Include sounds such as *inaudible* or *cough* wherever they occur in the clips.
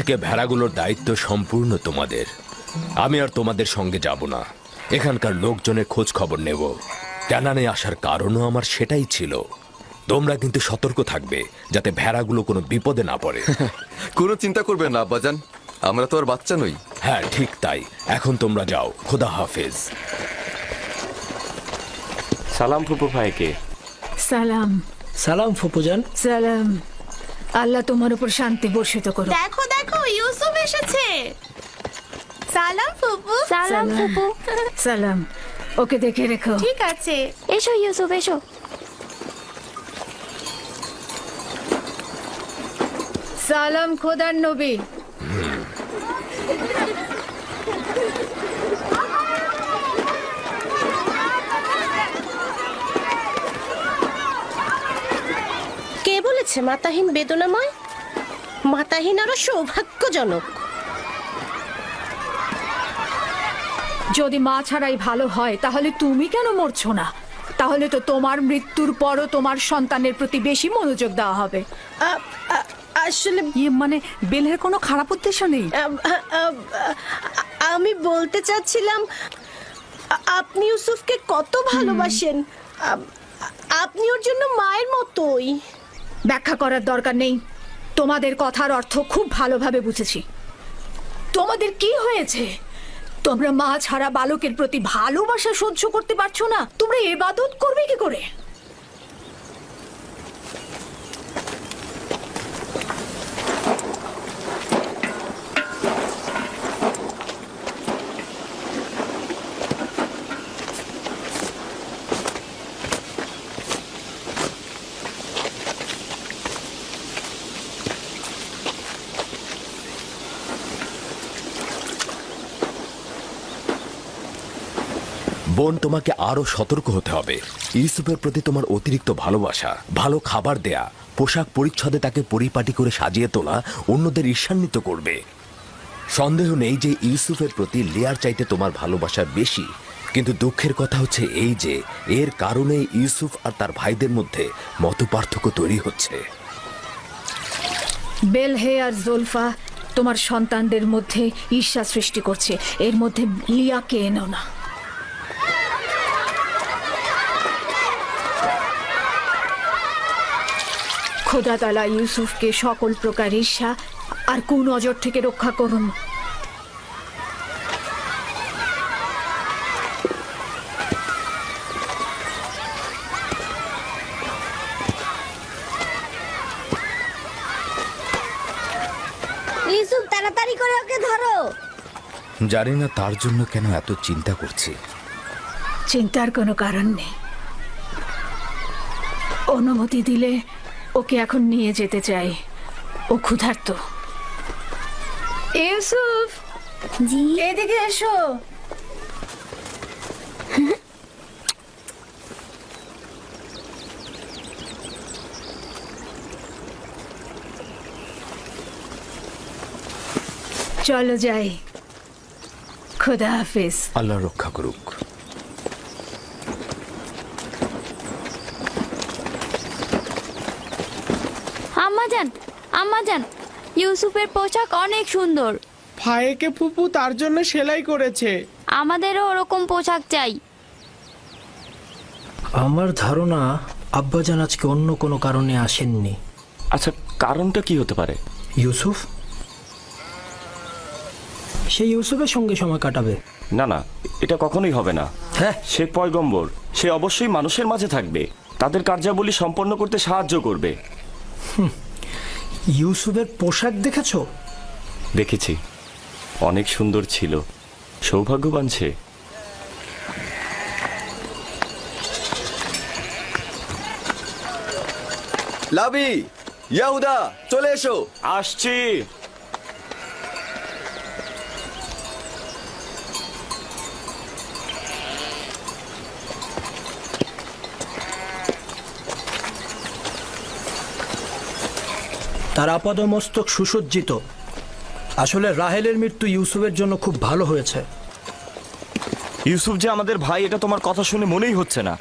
থেকে ভেড়াগুলোর দায়িত্ব সম্পূর্ণ তোমাদের। আমি আর তোমাদের সঙ্গে যাব না। এখানকার লোকজনের খোঁজ খবর নেব। ক্যানানে আসার কারণও আমার সেটাই ছিল। তোমরা কিন্তু সতর্ক থাকবে যাতে ভেড়াগুলো কোনো বিপদে না পড়ে। *laughs* কোনো চিন্তা করবেন না আব্বাজান। আমরা তো আর বাচ্চা নই। হ্যাঁ ঠিক তাই। এখন তোমরা যাও। খোদা হাফেজ। সালাম ফুপু ভাইকে। সালাম। সালাম ফুপুজান। সালাম। আল্লাহ তোমার উপর শান্তি বর্ষিত করো দেখো দেখো। ইউসুফ এসেছে। সালাম ফুপু। সালাম ফুপু। সালাম। ওকে দেখে রেখো। ঠিক আছে। এসো ইউসুফ এসো। সালাম খোদার নবী। কে বলেছে মাতাহীন বেদনাময়? মাতাহীন আরও সৌভাগ্যজনক। যদি মা ছাড়াই ভালো হয় তাহলে তুমি কেন মরছো না? তাহলে তো তোমার মৃত্যুর পরও তোমার সন্তানের প্রতি বেশি মনোযোগ দেওয়া হবে। আসলে ইয়ে মানে বেলের কোনো খারাপ উদ্দেশ্য নেই? আমি বলতে চাচ্ছিলাম আপনি ইউসুফকে কত ভালোবাসেন? আপনি ওর জন্য মায়ের মতোই। ব্যাখ্যা করার দরকার নেই। তোমাদের কথার অর্থ খুব ভালোভাবে বুঝেছি। তোমাদের কি হয়েছে? তোমরা মা ছাড়া বালকের প্রতি ভালোবাসা সহ্য করতে পারছ না। তোমরা এবাদত করবে কি করে? বোন তোমাকে আরও সতর্ক হতে হবে। ইউসুফের প্রতি তোমার অতিরিক্ত ভালোবাসা, ভালো খাবার দেয়া, পোশাক পরিচ্ছদে তাকে পরিপাটি করে সাজিয়ে তোলা অন্যদের ঈর্ষান্বিত করবে। সন্দেহ নেই যে ইউসুফের প্রতি লিয়ার চাইতে তোমার ভালোবাসা বেশি, কিন্তু দুঃখের কথা হচ্ছে এই যে, এর কারণে ইউসুফ আর তার ভাইদের মধ্যে মতপার্থক্য তৈরি হচ্ছে। বেলহে আর জোলফা তোমার সন্তানদের মধ্যে ঈর্ষা সৃষ্টি করছে। এর মধ্যে লিয়াকে এনো না। খোদা তালা ইউসুফকে সকল প্রকার ঈর্ষা আর কুনজর থেকে রক্ষা করুন। ইউসুফ তাড়াতাড়ি করে ওকে ধরো। জানি না তার জন্য কেন এত চিন্তা করছি। চিন্তার কোনো কারণ নেই। অনুমতি দিলে ওকে এখন নিয়ে যেতে চাই। ও ক্ষুধার্ত। ইউসুফ! জি? এদিকে এসো। চলো যাই। খোদা হাফিজ। আল্লাহ রক্ষা করুক। আম্মাজান আম্মাজান ইউসুফের পোশাক অনেক সুন্দর। ভাইকে ফুপু তার জন্য সেলাই করেছে। আমাদেরও ওরকম পোশাক চাই। আমার ধারণা আব্বাজান আজকে অন্য কোনো কারণে আসেননি। আচ্ছা কারণটা কি হতে পারে? ইউসুফ? সে ইউসুফের সঙ্গে সময় কাটাবে। না না এটা কখনোই হবে না। হ্যাঁ। সে পয়গম্বর সে অবশ্যই মানুষের মাঝে থাকবে। তাদের কার্যাবলী সম্পন্ন করতে সাহায্য করবে। ইউসুফের পোশাক দেখেছ? দেখেছি। অনেক সুন্দর ছিল। সৌভাগ্যবান সে। লাবি ইয়াহুদা চলে এসো। আসছি। তার আপাদমস্তক সুসজ্জিত। আসলে রাহেলের মৃত্যু ইউসুফের জন্য খুব ভালো হয়েছে। ইউসুফ যে আমাদের ভাই এটা তোমার কথা শুনে মনেই হচ্ছে না।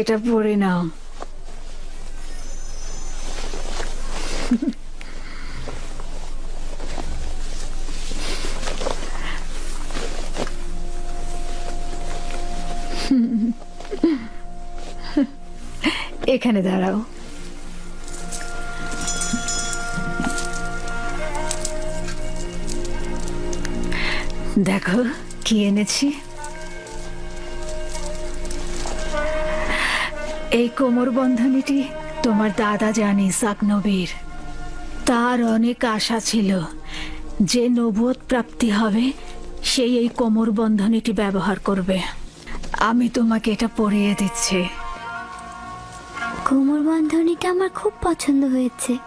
এটা পরে নাও। এখানে দাঁড়াও। দেখো, কি এনেছি? এই কোমর বন্ধনীটি তোমার দাদা জানি ইসাক নবীর তার অনেক আশা ছিল যে নবুয়ত প্রাপ্তি হবে, সেই এই কোমর বন্ধনীটি ব্যবহার করবে। আমি তোমাকে এটা পরিয়ে দিচ্ছি। কোমর বন্ধনীটা আমার খুব পছন্দ হয়েছে।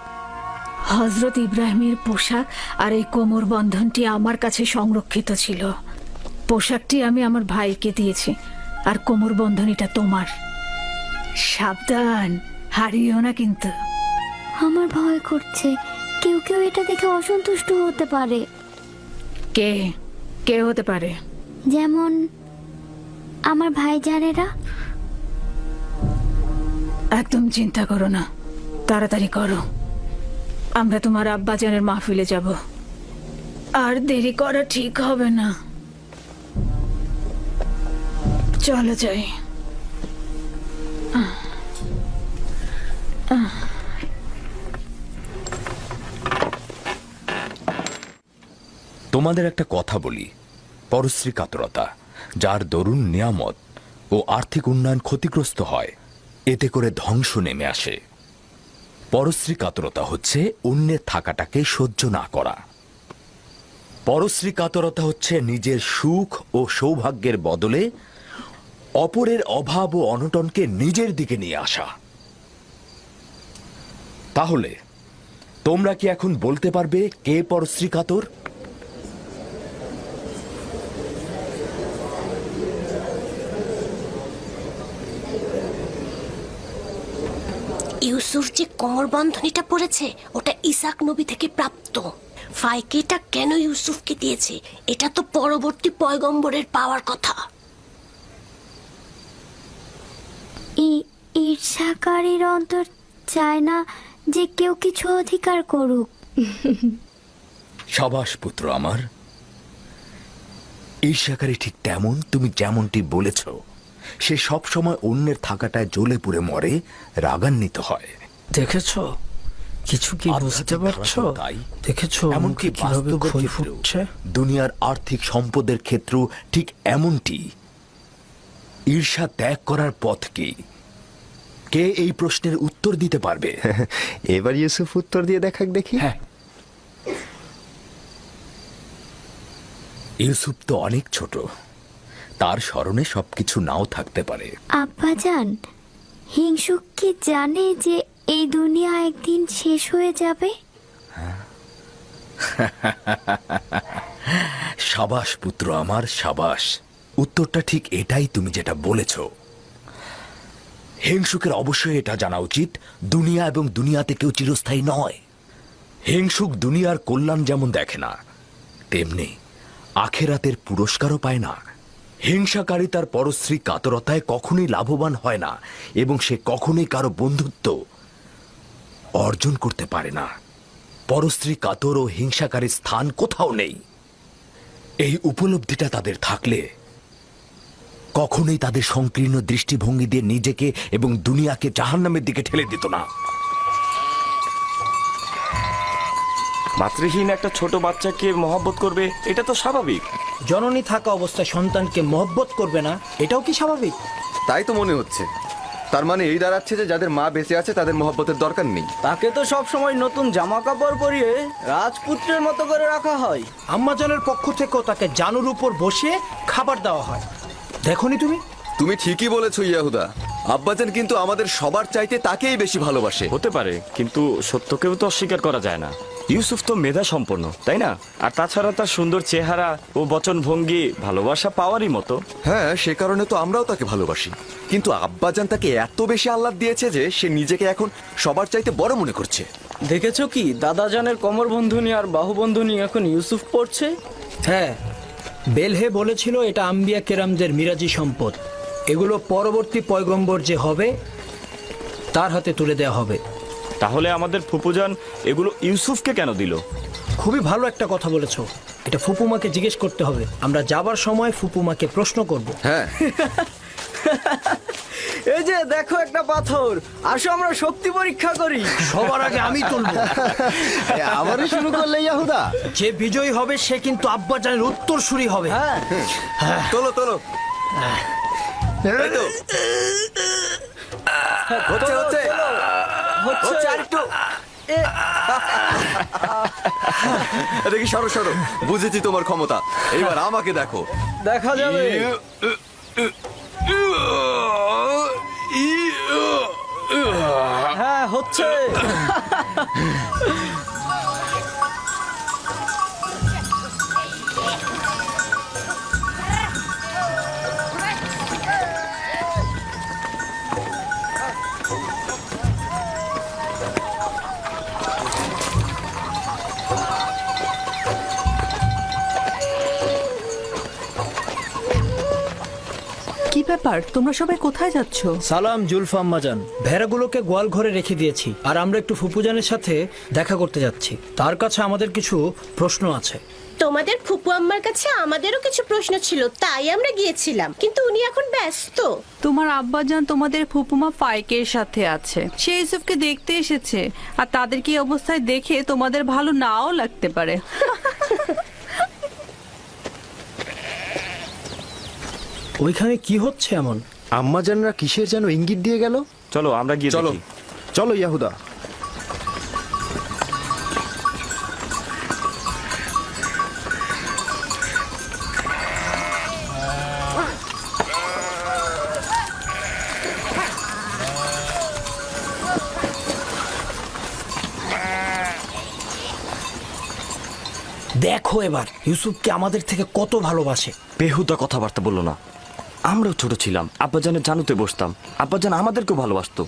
হজরত ইব্রাহিমের পোশাক আর এই কোমর বন্ধনটি আমার কাছে সংরক্ষিত ছিল। পোশাকটি আমি আমার ভাইকে দিয়েছি আর কোমর বন্ধনীটা তোমার। সাবধান হারিও না কিন্তু। আমার ভয় করছে কেউ কেউ এটা দেখে অসন্তুষ্ট হতে পারে। কে? কে হতে পারে? যেমন আমার ভাইজানেরা। একদম চিন্তা করো না। তাড়াতাড়ি করো। আমরা তোমার আব্বাজানের মাহফিলে যাব। আর দেরি করা ঠিক হবে না। চলো যাই। তোমাদের একটা কথা বলি। পরশ্রী কাতরতা, যার দরুন নিয়ামত ও আর্থিক উন্নয়ন ক্ষতিগ্রস্ত হয়। এতে করে ধ্বংস নেমে আসে। পরশ্রী কাতরতা হচ্ছে অন্যের থাকাটাকে সহ্য না করা। পরশ্রী কাতরতা হচ্ছে নিজের সুখ ও সৌভাগ্যের বদলে অপরের অভাব ও অনটনকে নিজের দিকে নিয়ে আসা। তাহলে, তোমরা কি এখন বলতে পারবে কে পরশ্রী কাতর ইউসুফ যে কোমর বন্ধনীটা পড়েছে ওটা ইসাক নবী থেকে প্রাপ্ত। ফাইকেটা কেন ইউসুফকে দিয়েছে এটা তো পরবর্তী পয়গম্বরের পাওয়ার কথা। ঈর্ষাকারীর অন্তর চায় না যে কেউ কিছু অধিকার করুক। সাবাস পুত্র আমার ঈর্ষাকারী ঠিক তেমন তুমি যেমনটি বলেছ। সে সব সময় অন্যের থাকাটায় জ্বলে পুড়ে মরে রাগান্বিত হয়। দেখেছ? কিছু কি বুঝতে পারছ। দেখেছ এমনকি কীভাবে ক্ষয় ফুটছে? দুনিয়ার আর্থিক সম্পদের ক্ষেত্রেও ঠিক এমনটি। ঈর্ষা ত্যাগ করার পথ কি? কে এই প্রশ্নের উত্তর দিতে পারবে? *laughs* এবার ইউসুফ উত্তর দিয়ে দেখাক দেখি। হ্যাঁ। ইউসুফ তো অনেক ছোট। তার স্মরণে সবকিছু নাও থাকতে পারে। আব্বাজান হিংসুক কি জানে যে এই দুনিয়া একদিন শেষ হয়ে যাবে? *laughs* সাবাস পুত্র আমার সাবাস। উত্তরটা ঠিক এটাই তুমি যেটা বলেছ। হিংসুকের অবশ্যই এটা জানা উচিত দুনিয়া এবং দুনিয়াতে কেউ চিরস্থায়ী নয়। হিংসুক দুনিয়ার কল্যাণ যেমন দেখে না তেমনি আখেরাতের পুরস্কারও পায় না। হিংসাকারী তার পরশ্রী কাতরতায় কখনোই লাভবান হয় না এবং সে কখনোই কারও বন্ধুত্ব অর্জন করতে পারে না। পরশ্রী কাতর ও হিংসাকারী স্থান কোথাও নেই। এই উপলব্ধিটা তাদের থাকলে কখনোই তাদের সংকীর্ণ দৃষ্টিভঙ্গি দিয়ে নিজেকে এবং দুনিয়াকে জাহান্নামের দিকে ঠেলে দিত না। মাতৃহীন একটা ছোট বাচ্চাকে মহব্বত করবে এটা তো স্বাভাবিক। জননী থাকা অবস্থায় সন্তানকে মহব্বত করবে না এটাও কি স্বাভাবিক? তাই তো মনে হচ্ছে। তার মানে এই দাঁড়াচ্ছে যে যাদের মা বেঁচে আছে তাদের মহব্বতের দরকার নেই। তাকে তো সব সময় নতুন জামা কাপড় পরিয়ে রাজপুত্রের মতো করে রাখা হয়। আম্মাজানের পক্ষ থেকেও তাকে জানুর উপর বসিয়ে খাবার দেওয়া হয়। দেখনি তুমি? তুমি ঠিকই বলেছ ইয়াহুদা। আব্বাজান কিন্তু আমাদের সবার চাইতে তাকেই বেশি ভালোবাসে। হতে পারে কিন্তু সত্যকেও তো অস্বীকার করা যায় না। ইউসুফ তো মেধা সম্পন্ন তাই না? আর তাছাড়া তার সুন্দর চেহারা ও বচন ভঙ্গি ভালোবাসা পাওয়ারই মতো। হ্যাঁ সে কারণে তো আমরাও তাকে ভালোবাসি। কিন্তু আব্বাজান তাকে এত বেশি আহ্লাদ দিয়েছে যে সে নিজেকে এখন সবার চাইতে বড় মনে করছে। দেখেছ কি? দাদাজানের কমর বন্ধনী আর বাহু বন্ধনী এখন ইউসুফ পড়ছে? হ্যাঁ বেলহে বলেছিল এটা আম্বিয়া কেরামদের মিরাজি সম্পদ। এগুলো পরবর্তী পয়গম্বর যে হবে তার হাতে তুলে দেওয়া হবে। তাহলে আমাদের ফুপুজান এগুলো ইউসুফকে কেন দিল? খুবই ভালো একটা কথা বলেছ। এটা ফুপুমাকে জিজ্ঞেস করতে হবে। আমরা যাবার সময় ফুপুমাকে প্রশ্ন করব। হ্যাঁ। *laughs* এই যে দেখো একটা পাথর। আসো আমরা শক্তি পরীক্ষা করি। সবার আগে আমি তুলবো। আবারও শুরু করলে ইয়াহুদা। যে বিজয়ী হবে সে কিন্তু আব্বাজানের উত্তরসূরি হবে। হ্যাঁ। তোলো তোলো। এই তো। হচ্ছে হচ্ছে আর একটু দেখি সরো সরো। বুঝেছি তোমার ক্ষমতা। এবার আমাকে দেখো। দেখা যাবে। হ্যাঁ হচ্ছে। ব্যাপার? তোমরা সবাই কোথায় যাচ্ছ? সালাম জুলফা আম্মাজান ভেড়াগুলোকে গোয়াল ঘরে রেখে দিয়েছি আর আমরা একটু ফুপুজানের সাথে দেখা করতে যাচ্ছি। তার কাছে আমাদের কিছু প্রশ্ন আছে। তোমাদের ফুপু আম্মার কাছে আমাদেরও কিছু প্রশ্ন ছিল তাই আমরা গিয়েছিলাম। কিন্তু উনি এখন ব্যস্ত। তোমার আব্বাজান তোমাদের ফুপুমা ফাইকের সাথে আছে। সে ইউসুফকে দেখতে এসেছে আর তাদেরকে এই অবস্থায় দেখে তোমাদের ভালো নাও লাগতে পারে? *laughs* ওইখানে কি হচ্ছে এমন? আম্মা আম্মাজানরা কিসের যেন ইঙ্গিত দিয়ে গেল? চলো আমরা গিয়ে চলো। দেখি। চলো ইয়াহুদা। দেখো এবার ইউসুফকে আমাদের থেকে কত ভালোবাসে। বেহুদা কথাবার্তা বলল না। আমরাও ছোট ছিলাম। আব্বাজানের জানুতে বসতাম। আব্বাজান আমাদেরকেও ভালোবাসতো।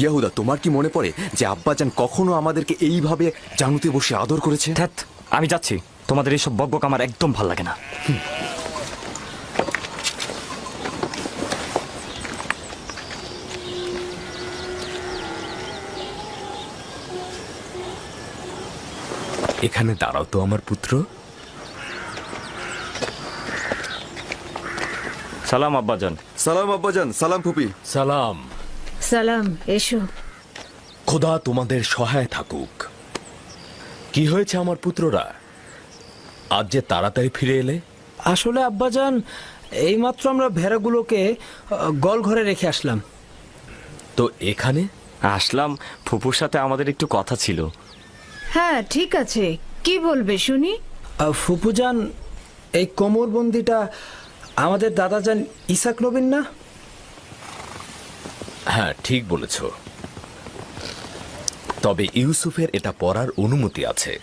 ইয়াহুদা তোমার কি মনে পড়ে যে আব্বাজান কখনো আমাদেরকে এইভাবে জানুতে বসে আদর করেছে? ধ্যাত আমি যাচ্ছি। তোমাদের এইসব বকবক আমার একদম ভালো লাগে না। এখানে দাঁড়াও তো আমার পুত্র। সালাম আব্বাজান। সালাম আব্বাজান। সালাম ফুপি। সালাম। সালাম এসো। খোদা তোমাদের সহায় থাকুক। কি হয়েছে আমার পুত্ররা? আজ যে তাড়াতাড়ি ফিরে এলে? আসলে আব্বাজান এইমাত্র আমরা ভেড়াগুলোকে গল ঘরে রেখে আসলাম। তো এখানে? আসলাম। ফুপুর সাথে আমাদের একটু কথা ছিল। হ্যাঁ ঠিক আছে। কি বলবে শুনি? ফুপুজান এই কোমরবন্দিটা আমাদের দাদাজান ইসাক নবীন না? হ্যাঁ ঠিক বলেছ। তবে ইউসুফের এটা পড়ার অনুমতি আছে।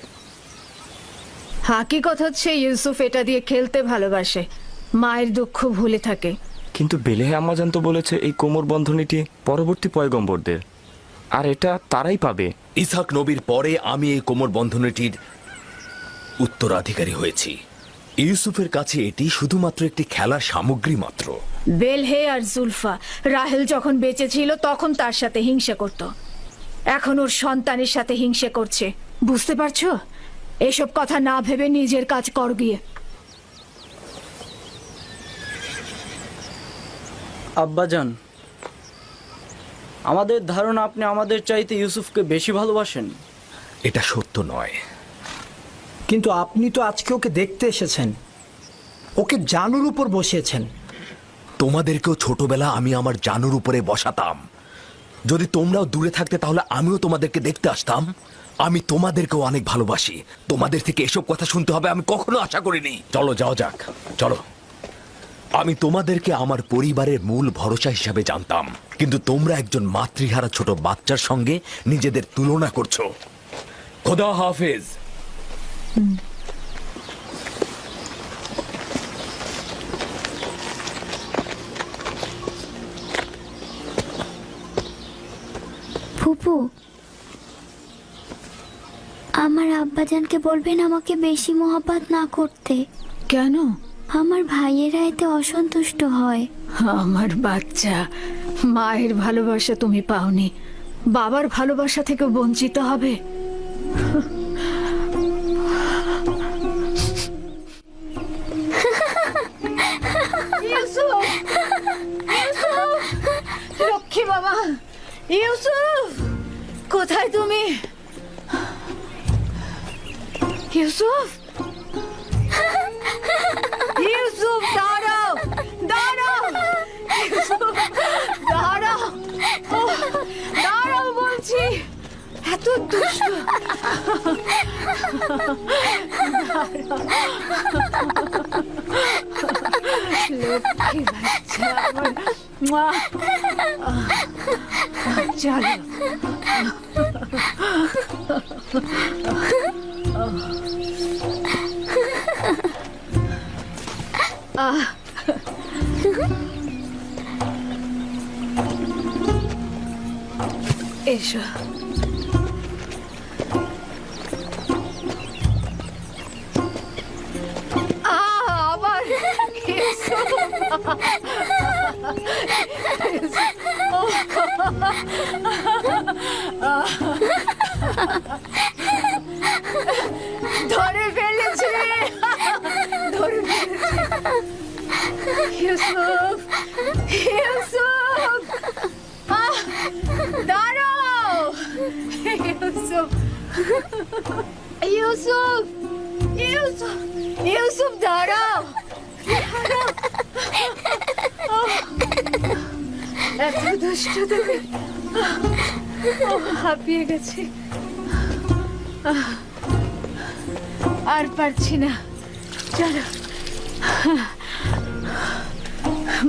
হাকিকত হচ্ছে ইউসুফ এটা দিয়ে খেলতে ভালোবাসে। মায়ের দুঃখ ভুলে থাকে। কিন্তু বেলেহে আম্মাজান তো বলেছে এই কোমর বন্ধনীটি পরবর্তী পয়গম্বরদের। আর এটা তারাই পাবে। ইসাক নবীর পরে আমি এই কোমর বন্ধনীটির উত্তরাধিকারী হয়েছি। ইউসুফের কাছে এটি শুধুমাত্র একটি খেলার সামগ্রী মাত্র। বেলহে আর জুলফা রাহেল যখন বেঁচে ছিল তখন তার সাথে হিংসা করত। এখন ওর সন্তানের সাথে হিংসা করছে। বুঝতে পারছ? এসব কথা না ভেবে নিজের কাজ কর গিয়ে। আব্বাজান আমাদের ধারণা আপনি আমাদের চাইতে ইউসুফকে বেশি ভালোবাসেন। এটা সত্য নয়। কিন্তু আপনি তো আজকে ওকে দেখতে এসেছেন। ওকে জানুর উপর বসিয়েছেন। তোমাদেরকেও ছোটবেলা আমি আমার জানুর উপরে বসাতাম। যদি তোমরাও দূরে থাকতে, তাহলে আমিও তোমাদেরকে দেখতে আসতাম। আমি তোমাদেরকেও অনেক ভালোবাসি। তোমাদের থেকে এসব কথা শুনতে হবে আমি কখনো আশা করিনি। চলো, যাও যাক। চলো। আমি তোমাদেরকে আমার পরিবারের মূল ভরসা হিসাবে জানতাম। কিন্তু তোমরা একজন মাতৃহারা ছোট বাচ্চার সঙ্গে নিজেদের তুলনা করছ। খোদা হাফেজ। ফুপু আমার আব্বাজানকে বলবেন আমাকে বেশি মহাব্বত না করতে। কেন? আমার ভাইয়েরা এতে অসন্তুষ্ট হয়। আমার বাচ্চা মায়ের ভালোবাসা তুমি পাওনি। বাবার ভালোবাসা থেকে বঞ্চিত হবে। 啊 ইউসুফ! ইউসুফ! ইউসুফ দাঁড়াও! এত দুষ্ট তুমি হাঁপিয়ে গেছে। আর পারছি না। চলো।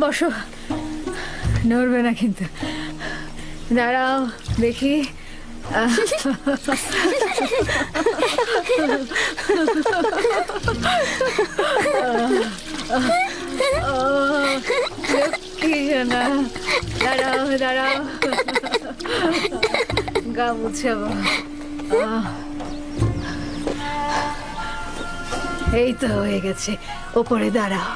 বসো। নড়বে না কিন্তু। দাঁড়াও দেখি। দাঁড়াও দাঁড়াও। গা আহ। এই তো হয়ে গেছে, ওপরে দাঁড়াও।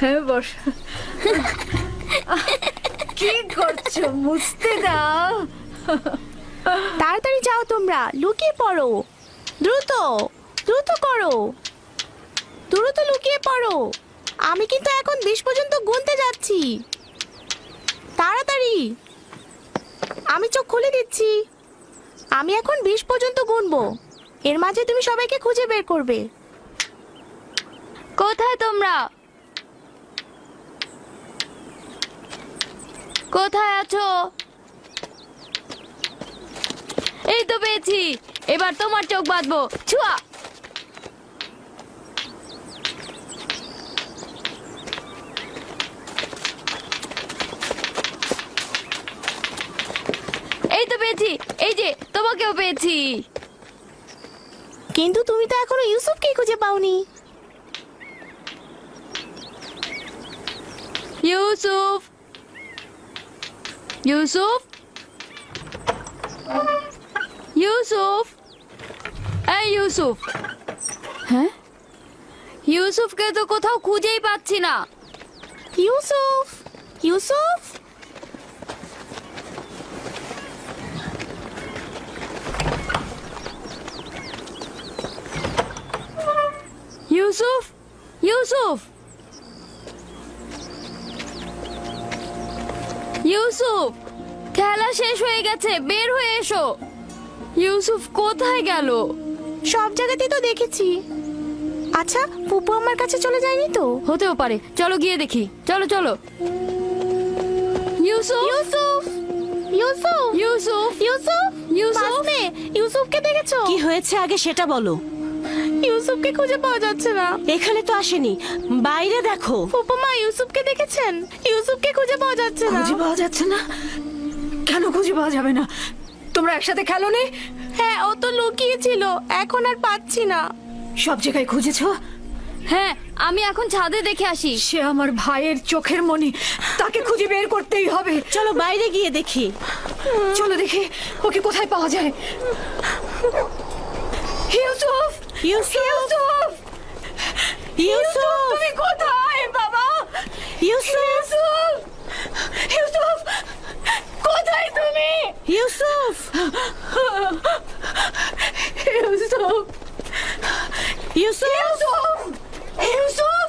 হ্যাঁ বস কি করছ? মুছতে দাও। তাড়াতাড়ি যাও তোমরা, লুকিয়ে পড়ো। দ্রুত দ্রুত করো। দ্রুত লুকিয়ে পড়ো। আমি কিন্তু এখন বিশ পর্যন্ত গুনতে যাচ্ছি। তাড়াতাড়ি। আমি চোখ খুলে দিচ্ছি। আমি এখন বিশ পর্যন্ত গুনবো। এর মাঝে তুমি সবাইকে খুঁজে বের করবে। কোথায় তোমরা? কোথায় আছো? এই তো পেয়েছি। এবার তোমার চোখ বাঁধবো। ছুয়া। এই তো পেয়েছি। এই যে তোমাকেও পেয়েছি। কিন্তু তুমি তো এখনও ইউসুফকে খুঁজে পাওনি। ইউসুফ। ইউসুফ? ইউসুফ এই ইউসুফ হ্যাঁ? ইউসুফকে তো কোথাও খুঁজেই পাচ্ছি না। ইউসুফ ইউসুফ ইউসুফ ইউসুফ ইউসুফ খেলা শেষ হয়ে গেছে, বের হয়ে এসো। ইউসুফ কোথায় গেল? সব জায়গাতেই তো দেখেছি। আচ্ছা পুপু আমার কাছে চলে যায়নি তো? হতেও পারে। চলো গিয়ে দেখি। চলো চলো। ইউসুফ? ইউসুফ! ইউসুফ! ইউসুফ? ইউসুফ! ইউসুফ? ইউসুফকে দেখেছ? কি হয়েছে আগে সেটা বলো। ইউসুফকে খুঁজে পাওয়া যাচ্ছে না। এখানে তো আসেনি। বাইরে দেখো। উপমা ইউসুফকে দেখেছেন? ইউসুফকে খুঁজে পাওয়া যাচ্ছে না। খুঁজে পাওয়া যাচ্ছে না? কেন খুঁজে পাওয়া যাবে না? তোমরা একসাথে খেলো নি হ্যাঁ ও তো লুকিয়ে ছিল এখন আর পাচ্ছি না। সব জায়গায় খুঁজেছো? হ্যাঁ আমি এখন ছাদে দেখে আসি। সে আমার ভাইয়ের চোখের মনি তাকে খুঁজে বের করতেই হবে। চলো বাইরে গিয়ে দেখি। চলো দেখি ওকে কোথায় পাওয়া যায়? ইউসুফ! ইউসুফ! ইউসুফ ইউসুফ তুমি কোথায় বাবা ইউসুফ ইউসুফ কোথায় তুমি ইউসুফ ইউসুফ ইউসুফ ইউসুফ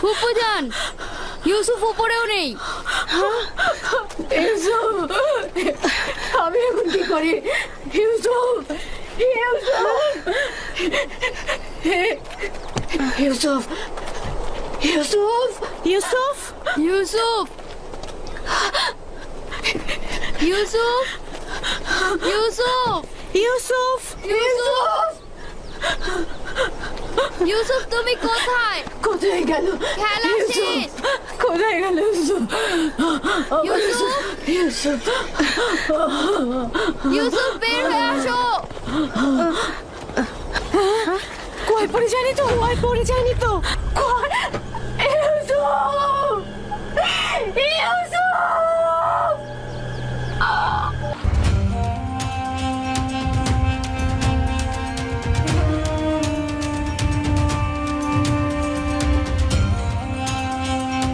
ফুপুজান ইউসুফ উপরেও নেই! ইউসুফ আমি এখন কি করি? ইউসুফ ইউসুফ ইউসুফ ইউসুফ ইউসুফ ইউসুফ ইউসুফ ইউসুফ ইউসুফ ইউসুফ তুমি কোথায়? কোথায় গেল? খেলা শেষ! কোথায় গেল ইউসুফ ইউসুফ ইউসুফ ইউসুফ বের হয়ে আসো! কয় পড়ে জানি তো? কয় পড়ে জানি তো? ইউসুফ ইউসুফ